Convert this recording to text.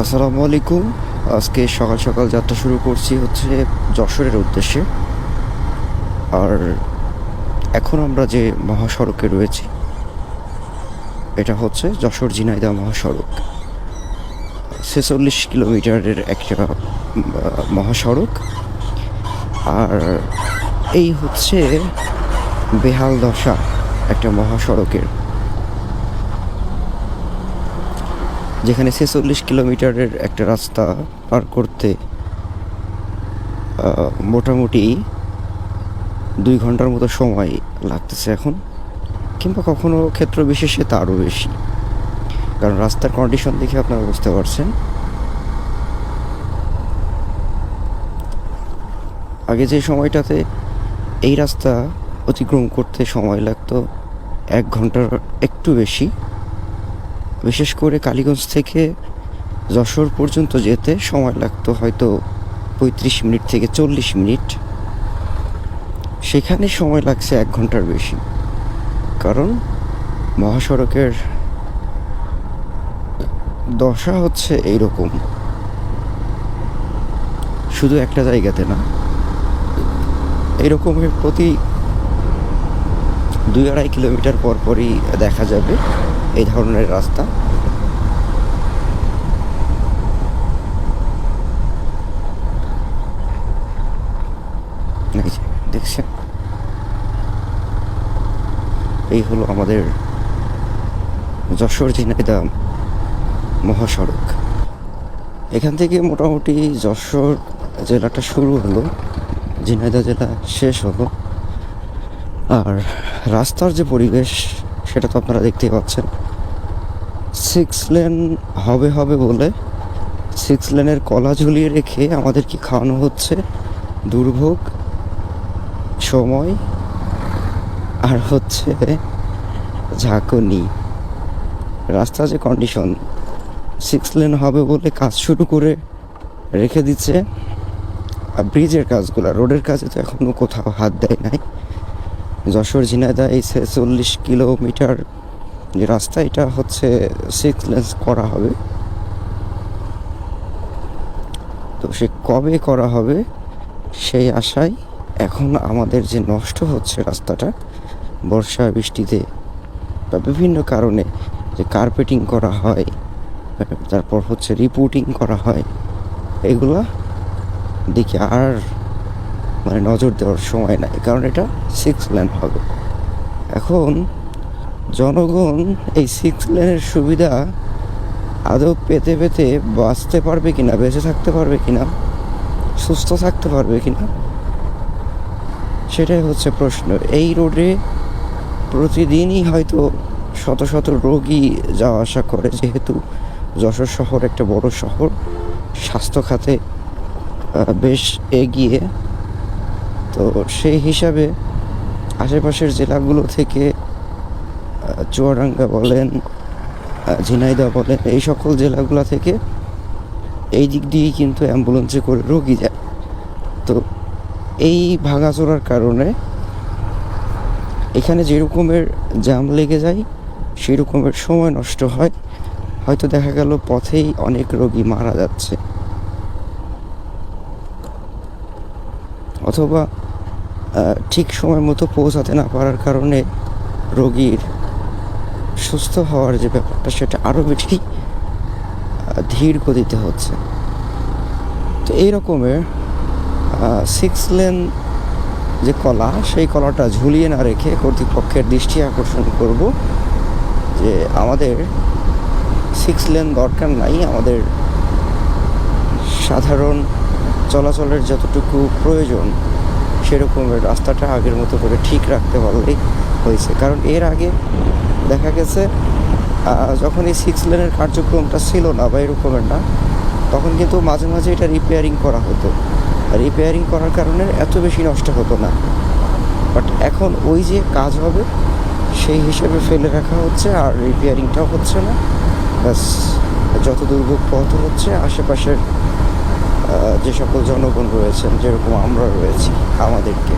আসসালামু আলাইকুম। আজকে সকাল সকাল যাত্রা শুরু করছি হচ্ছে যশোরের উদ্দেশ্যে। আর এখন আমরা যে মহাসড়কে রয়েছি, এটা হচ্ছে যশোর ঝিনাইদহ মহাসড়ক। ছেচল্লিশ কিলোমিটারের একটা মহাসড়ক। আর এই হচ্ছে বেহাল দশা একটা মহাসড়কের। যেখানে ছেচল্লিশ কিলোমিটারের একটা রাস্তা পার করতে মোটামুটি দুই ঘণ্টার মতো সময় লাগতেছে এখন, কিংবা কখনো ক্ষেত্র বিশেষে তারও বেশি। কারণ রাস্তার কন্ডিশন দেখে আপনারা বুঝতে পারছেন। আগে যে সময়টাতে এই রাস্তা অতিক্রম করতে সময় লাগতো, এক ঘণ্টার একটু বেশি। বিশেষ করে কালীগঞ্জ থেকে যশোর পর্যন্ত যেতে সময় লাগতো হয়তো পঁয়ত্রিশ মিনিট থেকে চল্লিশ মিনিট। সেখানে সময় লাগছে এক ঘণ্টার বেশি। কারণ মহাসড়কের দশা হচ্ছে এইরকম। শুধু একটা জায়গাতে না, এইরকমের প্রতি দুই আড়াই কিলোমিটার পর পরই দেখা যাবে এই ধরনের রাস্তা। দেখছেন? এই হলো আমাদের যশোর ঝিনাইদহ মহাসড়ক। এখান থেকে মোটামুটি যশোর জেলাটা শুরু হলো, ঝিনাইদহ জেলা শেষ হলো। আর রাস্তার যে পরিবেশ, সেটা তো আপনারা দেখতেই পাচ্ছেন। সিক্স লেন হবে হবে বলে সিক্স লেনের কলা ঝুলিয়ে রেখে আমাদেরকে খাওয়ানো হচ্ছে দুর্ভোগ, সময় আর হচ্ছে ঝাঁকুনি। রাস্তা যে কন্ডিশন সিক্স লেন হবে বলে কাজ শুরু করে রেখে দিচ্ছে। আর ব্রিজের কাজগুলো রোডের কাজে তো এখনও কোথাও হাত দেয় নাই। যশোর ঝিনাইদহ এই চল্লিশ কিলোমিটার যে রাস্তা, এটা হচ্ছে সিক্স লেন্স করা হবে। তো সে কবে করা হবে সেই আশায় এখন আমাদের যে নষ্ট হচ্ছে রাস্তাটা, বর্ষা, বৃষ্টিতে বা বিভিন্ন কারণে যে কার্পেটিং করা হয়, তারপর হচ্ছে রিপোর্টিং করা হয়, এগুলা দিকে আর মানে নজর দেওয়ার সময় নাই, কারণ এটা সিক্স লেন হবে। এখন জনগণ এই সিক্স লেনের সুবিধা আদৌ পেতে পেতে বাঁচতে পারবে কিনা, বেঁচে থাকতে পারবে কিনা, সুস্থ থাকতে পারবে কিনা, সেটাই হচ্ছে প্রশ্ন। এই রোডে প্রতিদিনই হয়তো শত শত রোগী যাওয়া আসা করে, যেহেতু যশোর শহর একটা বড় শহর, স্বাস্থ্য খাতে বেশ এগিয়ে তো সেই হিসাবে আশেপাশের জেলাগুলো থেকে চুয়াডাঙ্গা বলেন আহ, ঝিনাইদহ বলেন এই সকল জেলাগুলো থেকে এই দিক দিয়েই কিন্তু অ্যাম্বুলেন্সে করে রোগী যায়। তো এই ভাঙাচোরার কারণে এখানে যে রকমের জাম লেগে যায় সেই রকমের সময় নষ্ট হয়। হয়তো দেখা গেল পথেই অনেক রোগী মারা যাচ্ছে। অথবা ঠিক সময় মতো পৌঁছাতে না পারার কারণে রোগীর সুস্থ হওয়ার যে ব্যাপারটা, সেটা আরও বেশি ধীর গতিতে হচ্ছে। তো এই রকমের সিক্স লেন যে কলা, সেই কলাটা ঝুলিয়ে না রেখে কর্তৃপক্ষের দৃষ্টি আকর্ষণ করব যে আমাদের সিক্স লেন দরকার নাই। আমাদের সাধারণ চলাচলের যতটুকু প্রয়োজন, সেরকমের রাস্তাটা আগের মতো করে ঠিক রাখতে পারলেই হয়েছে। কারণ এর আগে দেখা গেছে যখন এই সিক্স লেনের কার্যক্রমটা ছিল না বা এরকমের না, তখন কিন্তু মাঝে মাঝে এটা রিপেয়ারিং করা হতো। রিপেয়ারিং করার কারণে এত বেশি নষ্ট হতো না। বাট এখন ওই যে কাজ হবে, সেই হিসেবে ফেলে রাখা হচ্ছে আর রিপেয়ারিংটাও হচ্ছে না। ব্যাস যত দুর্ভোগ পথ হচ্ছে, আশেপাশের যে সকল জনগণ রয়েছেন যেরকম আমরা রয়েছি আমাদেরকে।